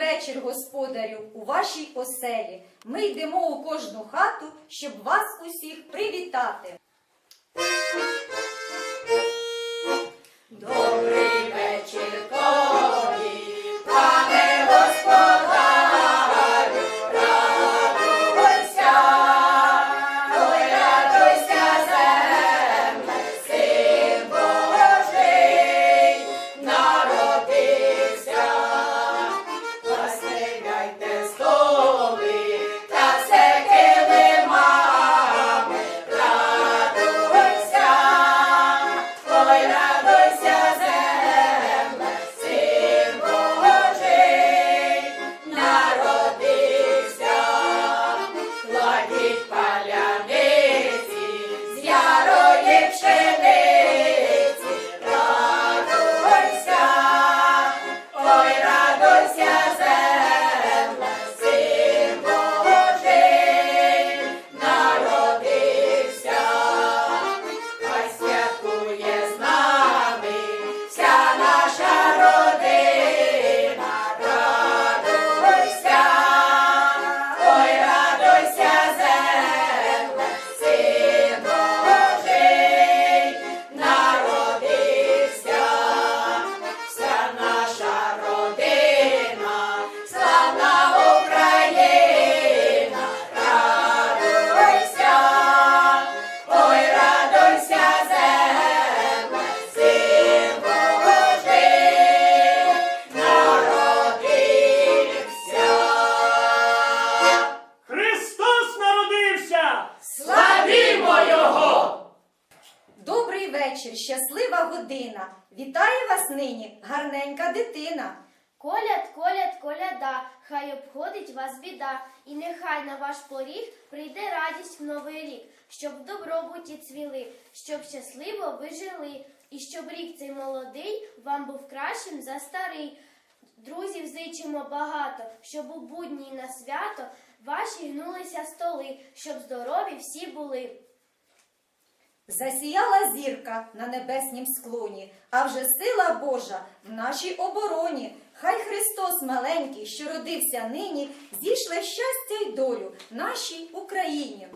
вечір, господарю, у вашій оселі. Ми йдемо у кожну хату, щоб вас усіх привітати. Вечір, щаслива година. Вітає вас нині, гарненька дитина. Коляд, коляд, коляда, хай обходить вас біда, і нехай на ваш поріг прийде радість в новий рік, щоб добробуті цвіли, щоб щасливо ви жили, і щоб рік цей молодий вам був кращим за старий. Друзів зичимо багато, щоб у будні на свято ваші гнулися столи, щоб здорові всі були. Засіяла зірка на небеснім склоні, а вже сила Божа в нашій обороні. Хай Христос маленький, що родився нині, зійшле щастя й долю нашій Україні.